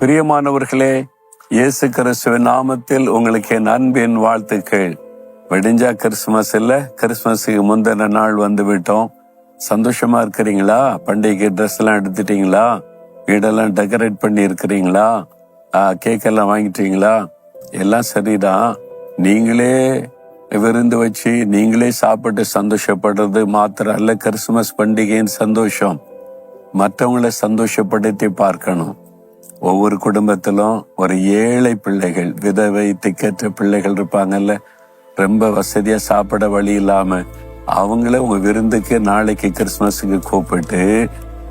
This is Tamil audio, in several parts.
பிரியமானவர்களே இயேசு கிறிஸ்துவின் நாமத்தில் உங்களுக்கு என் அன்பின் வாழ்த்துக்கள். வெடிஞ்சா கிறிஸ்துமஸ் இல்ல கிறிஸ்துமஸுக்கு முந்தின நாள் வந்து விட்டோம் சந்தோஷமா இருக்கிறீங்களா? பண்டிகை ட்ரெஸ் எல்லாம் எடுத்துட்டீங்களா? வீடெல்லாம் டெக்கரேட் பண்ணி இருக்கிறீங்களா கேக் எல்லாம் வாங்கிட்டீங்களா? எல்லாம் சரிதான். நீங்களே விருந்து வச்சு நீங்களே சாப்பிட்டு சந்தோஷப்படுறது மாத்திரம் அல்ல கிறிஸ்துமஸ் பண்டிகையின் சந்தோஷம். மற்றவங்களை சந்தோஷப்படுத்தி பார்க்கணும். ஒவ்வொரு குடும்பத்திலும் ஒரு ஏழை பிள்ளைகள் விதவை திக்கற்ற பிள்ளைகள் இருப்பாங்கல்ல. ரொம்ப வசதியா சாப்பிட வழி இல்லாம அவங்கள உங்க விருந்துக்கு நாளைக்கு கிறிஸ்துமஸுக்கு கூப்பிட்டு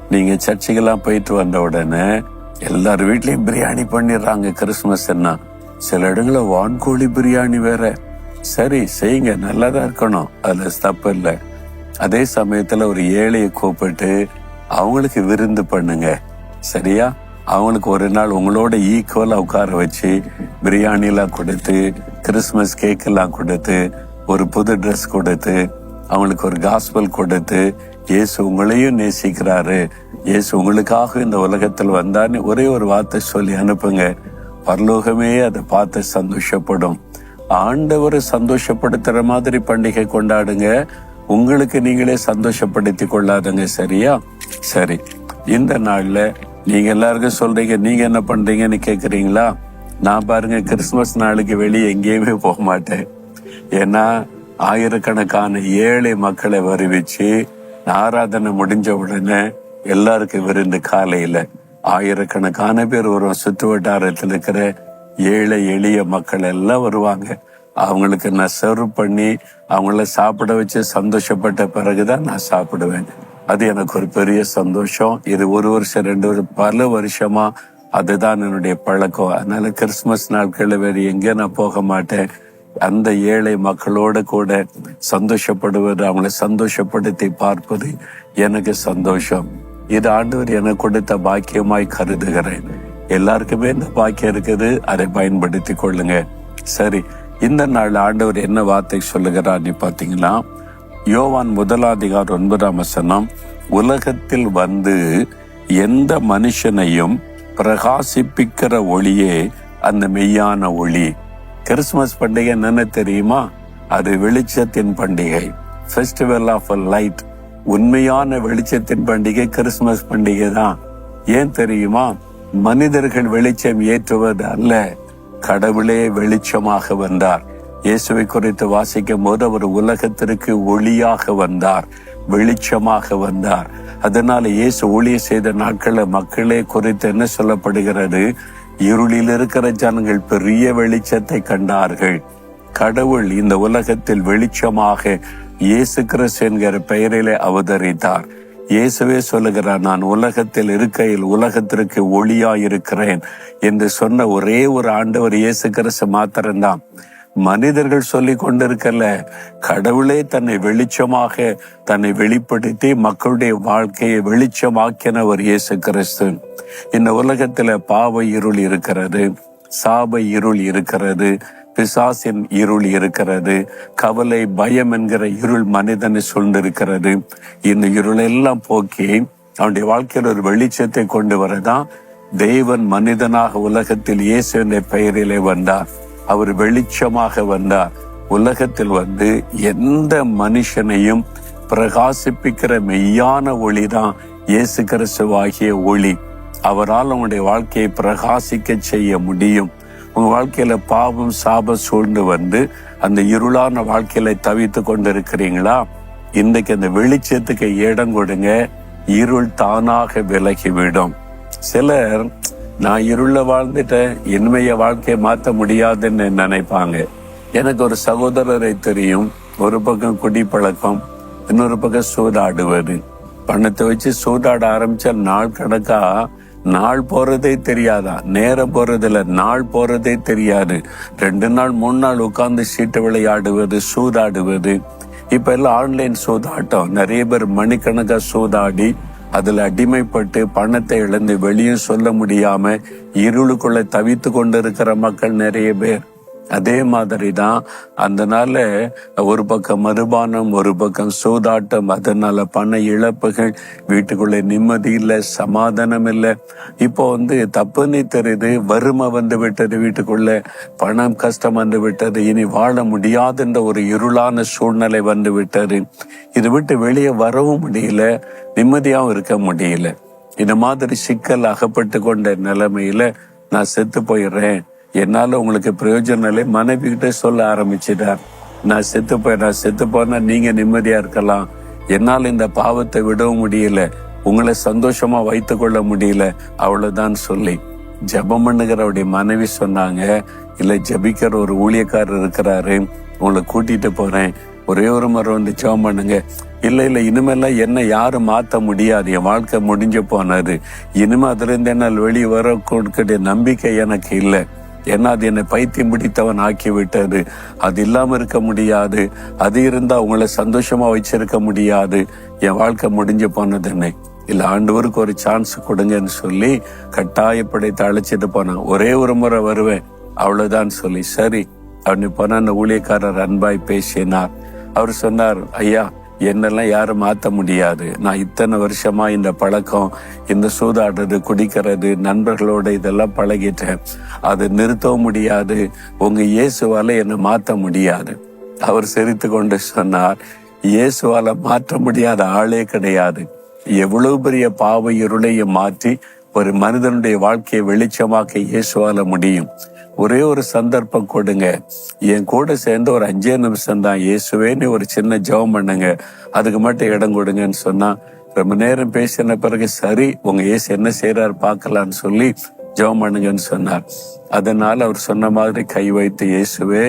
நீங்க சர்ச்சுக்கெல்லாம் போயிட்டு வந்த உடனே எல்லார் வீட்லயும் பிரியாணி பண்ணிடுறாங்க கிறிஸ்மஸ்ன்னா. சில இடங்களில் வான்கோழி பிரியாணி வேற. சரி செய்யுங்க நல்லதா இருக்கணும். அதுல தப்பு இல்லை. அதே சமயத்துல ஒரு ஏழையை கூப்பிட்டு அவங்களுக்கு விருந்து பண்ணுங்க. சரியா? அவங்களுக்கு ஒரு நாள் உங்களோட ஈக்குவலா உட்கார வச்சு பிரியாணி எல்லாம் கொடுத்து கிறிஸ்மஸ் கேக் எல்லாம் கொடுத்து ஒரு புது ட்ரெஸ் கொடுத்து அவங்களுக்கு ஒரு காஸ்பல் கொடுத்து இயேசு உங்களையும் நேசிக்கிறாரு. இயேசு உங்களுக்காக இந்த உலகத்தில் வந்தார்னு ஒரே ஒரு வார்த்தை சொல்லி அனுப்புங்க. பரலோகமே அதை பார்த்து சந்தோஷப்படும். ஆண்டவரை சந்தோஷப்படுத்துற மாதிரி பண்டிகை கொண்டாடுங்க. உங்களுக்கு நீங்களே சந்தோஷப்படுத்தி கொள்ளாதுங்க சரியா? சரி. இந்த நாள்ல நீங்க எல்லாருக்கும் சொல்றீங்க நீங்க என்ன பண்றீங்கன்னு கேக்குறீங்களா? நான் பாருங்க கிறிஸ்துமஸ் நாளுக்கு வெளியே எங்கேயுமே போக மாட்டேன். ஏன்னா ஆயிரக்கணக்கான ஏழை மக்களை வருவிச்சு ஆராதனை முடிஞ்ச உடனே எல்லாருக்கும் விருந்து காலையில. ஆயிரக்கணக்கான பேர் வரும் சுற்று வட்டாரத்தில் இருக்கிற ஏழை எளிய மக்கள் எல்லாம் வருவாங்க. அவங்களுக்கு நான் சர்வ் பண்ணி அவங்கள சாப்பிட வச்சு சந்தோஷப்பட்ட பிறகுதான் நான் சாப்பிடுவேன். அது எனக்கு ஒரு பெரிய சந்தோஷம். இது ஒரு வருஷம் ரெண்டு வருஷம் பல வருஷமா அதுதான் என்னுடைய பழக்கம். அதனால கிறிஸ்துமஸ் நாட்கள் வேற எங்கே நான் போக மாட்டேன். அந்த ஏழை மக்களோட கூட சந்தோஷப்படுவது அவங்களை சந்தோஷப்படுத்தி பார்ப்பது எனக்கு சந்தோஷம். இது ஆண்டவர் எனக்கு கொடுத்த பாக்கியமாய் கருதுகிறேன். எல்லாருக்குமே இந்த பாக்கியம் இருக்குது. அதை பயன்படுத்தி கொள்ளுங்க. சரி இந்த நாள் ஆண்டவர் என்ன வார்த்தை சொல்லுகிறார் பார்த்தீங்கன்னா யோவான் முதலாதிகார் ஒன்பதாம் வசனம் உலகத்தில் வந்து எந்த மனுஷனையும் பிரகாசிப்பிக்கிற ஒளியே அந்த மெய்யான ஒளி. கிறிஸ்துமஸ் பண்டிகை என்னென்ன தெரியுமா? அது வெளிச்சத்தின் பண்டிகை. ஃபெஸ்டிவல் ஆஃப் லைட் உண்மையான வெளிச்சத்தின் பண்டிகை கிறிஸ்துமஸ் பண்டிகை தான். ஏன் தெரியுமா? மனிதர்கள் வெளிச்சம் ஏற்றுவது அல்ல கடவுளே வெளிச்சமாக வந்தார். இயேசுவை குறித்து வாசிக்கும் போது அவர் உலகத்திற்கு ஒளியாக வந்தார் வெளிச்சமாக வந்தார். அதனால இயேசு ஊழிய செய்த நாட்களை மக்களே குறித்து என்ன சொல்லப்படுகிறது? இருளில் இருக்கிற ஜனங்கள் பெரிய வெளிச்சத்தை கண்டார்கள். கடவுள் இந்த உலகத்தில் வெளிச்சமாக இயேசு கிறிஸ்து என்கிற பெயரிலே அவதரித்தார். இயேசுவே சொல்லுகிறார் நான் உலகத்தில் இருக்கையில் உலகத்திற்கு ஒளியா இருக்கிறேன் என்று சொன்ன ஒரே ஒரு ஆண்டவர் இயேசு கிறிஸ்து மாத்திரம்தான். மனிதர்கள் சொல்லி கொண்டிருக்கல கடவுளே தன்னை வெளிச்சமாக தன்னை வெளிப்படுத்தி மக்களுடைய வாழ்க்கையை வெளிச்சமாக்கினவர் இயேசு கிறிஸ்து. இந்த உலகத்துல பாவ இருள் இருக்கிறது சாப இருள் இருக்கிறது பிசாசின் இருள் இருக்கிறது கவலை பயம் என்கிற இருள் மனிதனை சூழ்ந்திருக்கிறது. இந்த இருளெல்லாம் போக்கி அவனுடைய வாழ்க்கையில் ஒரு வெளிச்சத்தை கொண்டு வரதான் தேவன் மனிதனாக உலகத்தில் இயேசு என்ற பெயரிலே வந்தார். அவர் வெளிச்சமாக வந்தார். உலகத்தில் வந்து எந்த மனுஷனையும் பிரகாசிப்பிக்கிற மெய்யான ஒளி தான் இயேசு கிறிஸ்துவாகிய ஒளி. அவரால் உங்களுடைய வாழ்க்கையை பிரகாசிக்க செய்ய முடியும். உங்க வாழ்க்கையில பாவம் சாப சூழ்ந்து வந்து அந்த இருளான வாழ்க்கையில தவித்து கொண்டு இருக்கிறீங்களா இன்றைக்கு அந்த வெளிச்சத்துக்கு இடம் கொடுங்க. இருள் தானாக விலகிவிடும். சிலர் நான் இருள வாழ்ந்துட்டேன் இன்மைய வாழ்க்கையை மாற்ற முடியாதுன்னு நினைப்பாங்க. எனக்கு ஒரு சகோதரரை தெரியும். ஒரு பக்கம் குடிப்பழக்கம் இன்னொரு பக்கம் சூதாடுவது. பணத்தை வச்சு சூதாட ஆரம்பிச்சா நாள் கணக்கா நாள் போறதே தெரியாதா? நேரம் போறதில்ல நாள் போறதே தெரியாது. ரெண்டு நாள் மூணு நாள் உட்கார்ந்து சீட்டு விளையாடுவது சூதாடுவது. இப்ப எல்லாம் ஆன்லைன் சூதாட்டம். நிறைய பேர் மணிக்கணக்கா சூதாடி அதுல அடிமைப்பட்டு பணத்தை இழந்து வெளியும் சொல்ல முடியாம இருளுக்குள்ள தவித்து கொண்டிருக்கிற மக்கள் நிறைய பேர். அதே மாதிரி தான் அதனால ஒரு பக்கம் மதுபானம் ஒரு பக்கம் சூதாட்டம். அதனால பண இழப்புகள் வீட்டுக்குள்ளே நிம்மதி இல்லை சமாதானம் இல்லை. இப்போ வந்து தப்புன்னு தெரியுது வறுமை வந்து விட்டது வீட்டுக்குள்ள பணம் கஷ்டம் வந்து விட்டது இனி வாழ முடியாதுன்ற ஒரு இருளான சூழ்நிலை வந்து விட்டது. இது விட்டு வெளியே வரவும் முடியல நிம்மதியாகவும் இருக்க முடியல. இந்த மாதிரி சிக்கல் அகப்பட்டு கொண்ட நிலைமையில நான் செத்து போயிடுறேன். என்னால உங்களுக்கு பிரயோஜனம் இல்லை. மனைவி கிட்ட சொல்ல ஆரம்பிச்சிட்டார். நான் செத்து போய் நான் செத்து போனா நீங்க நிம்மதியா இருக்கலாம். என்னால் இந்த பாவத்தை விடவும் முடியல. உங்களை சந்தோஷமா வைத்து கொள்ள முடியல. அவ்வளவுதான் சொல்லி ஜெபம் பண்ணுகிறவருடைய மனைவி சொன்னாங்க. இல்ல ஜபிக்கிற ஒரு ஊழியக்காரர் இருக்கிறாரு. உங்களை கூட்டிட்டு போறேன். ஒரே ஒரு முறை வந்து ஜெபம் பண்ணுங்க. இல்ல இல்ல இனிமேலாம் என்ன யாரும் மாத்த முடியாது. என் வாழ்க்கை முடிஞ்சு போனாரு இனிமே அதுல இருந்து என்னால் வெளியே வர கொடுக்கிற நம்பிக்கை எனக்கு இல்லை. ஏன்னா அது என்னை பைத்தியம் பிடித்தவன் ஆக்கி விட்டது அது இல்லாமல் இருக்க முடியாது. அது இருந்தால் உங்களை சந்தோஷமாக வச்சிருக்க முடியாது. என் வாழ்க்கை முடிஞ்சு போனது என்னை இல்லை ஆண்டவருக்கு ஒரு சான்ஸ் கொடுங்கன்னு சொல்லி கட்டாயப்படைத்து அழைச்சிட்டு போனான். ஒரே ஒரு முறை வருவேன். அவ்வளோதான் சொல்லி. சரி அப்படின்னு போனால் அந்த ஊழியக்காரர் அன்பாய் பேசினார். அவர் சொன்னார் ஐயா என்னெல்லாம் யாரும் மாத்த முடியாது. நான் இத்தனை வருஷமா இந்த பழக்கம் இந்த சூதாடுறது குடிக்கிறது நண்பர்களோட இதெல்லாம் பழகிட்டேன். அது நிறுத்தவும் முடியாது. உங்க இயேசுவால என்னை மாத்த முடியாது. அவர் சிரித்து கொண்டு சொன்னார் இயேசுவால மாற்ற முடியாத ஆளே கிடையாது. எவ்வளவு பெரிய பாவ இருளையும் மாற்றி ஒரு மனிதனுடைய வாழ்க்கையை வெளிச்சமாக்க இயேசுவால முடியும். ஒரே ஒரு சந்தர்ப்பம் கொடுங்க. என் கூட சேர்ந்து ஒரு அஞ்சே நிமிஷம் தான் இயேசுவேன்னு ஒரு சின்ன ஜெபம் பண்ணுங்க. அதுக்கு மட்டும் இடம் கொடுங்கன்னு சொன்னா ரொம்ப நேரம் பேசின பிறகு சரி உங்க இயேசு என்ன செய்யறாரு பார்க்கலான்னு சொல்லி ஜெபம் பண்ணுங்கன்னு சொன்னார். அதனால அவர் சொன்ன மாதிரி கை வைத்து இயேசுவே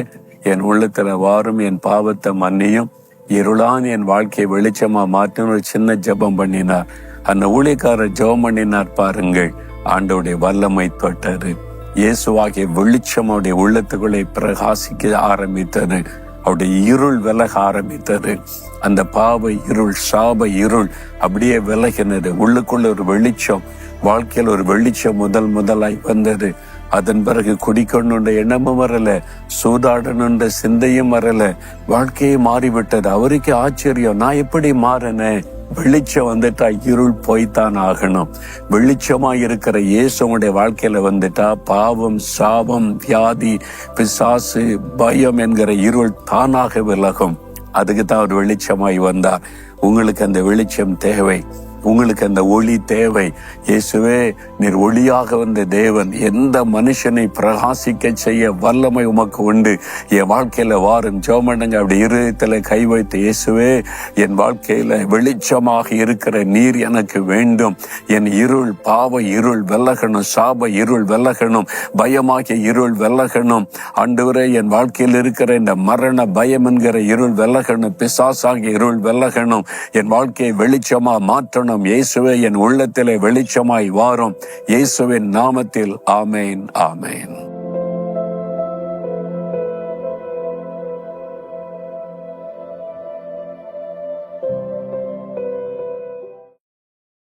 என் உள்ளத்துல வாரும் என் பாவத்தை மன்னியும். இருளான் என் வாழ்க்கையை வெளிச்சமா மாற்றும் ஒரு சின்ன ஜெபம் பண்ணினார். அந்த ஊழியக்காரர் ஜெபம் பண்ணினார் பாருங்கள். ஆண்டோடைய வல்லமை தொட்டது. இயேசுவாகிய வெளிச்சம் அவருடைய உள்ளத்துக்குள்ளே பிரகாசிக்க ஆரம்பித்தது. அவருடைய இருள் விலக ஆரம்பித்தது. அந்த பாவ இருள் சாப இருள் அப்படியே விலகினது. உள்ளுக்குள்ள ஒரு வெளிச்சம் வாழ்க்கையில் ஒரு வெளிச்சம் முதல் முதலாய் வந்தது. அதன் பிறகு குடிக்கணுன்ற எண்ணமும் வரல சூதாடணுன்ற சிந்தையும் வரல. வாழ்க்கையே மாறிவிட்டது. அவருக்கு ஆச்சரியம் நான் எப்படி மாறினேன்? வெளிச்சம் வந்துட்டா இருள் போய்த்தான் ஆகணும். வெளிச்சமா இருக்கிற இயேசுடைய வாழ்க்கையில வந்துட்டா பாவம் சாபம் வியாதி பிசாசு பயம் என்கிற இருள் தானாக விலகும். அதுக்கு தான் அவர் வெளிச்சமாய் வந்தார். உங்களுக்கு அந்த வெளிச்சம் தேவை. உங்களுக்கு அந்த ஒளி தேவை. இயேசுவே நீர் ஒளியாக வந்த தேவன் எந்த மனுஷனை பிரகாசிக்க செய்ய வல்லமை உமக்கு உண்டு? என் வாழ்க்கையில வாரும் ஜோமண்டங்க அப்படி இருதயத்தில் கை வைத்து இயேசுவே என் வாழ்க்கையில வெளிச்சமாக இருக்கிற நீர் எனக்கு வேண்டும். என் இருள் பாவ இருள் வெல்லகணும் சாப இருள் வெல்லகணும் பயமாகிய இருள் வெல்லகணும். ஆண்டவரே என் வாழ்க்கையில் இருக்கிற இந்த மரண பயம் என்கிற இருள் வெல்லகணும் பிசாசாகிய இருள் வெல்லகணும். என் வாழ்க்கையை வெளிச்சமா மாற்றணும். இயேசுவே என் உள்ளத்திலே வெளிச்சமாய் வாரும். இயேசுவின் நாமத்தில் ஆமேன் ஆமேன்.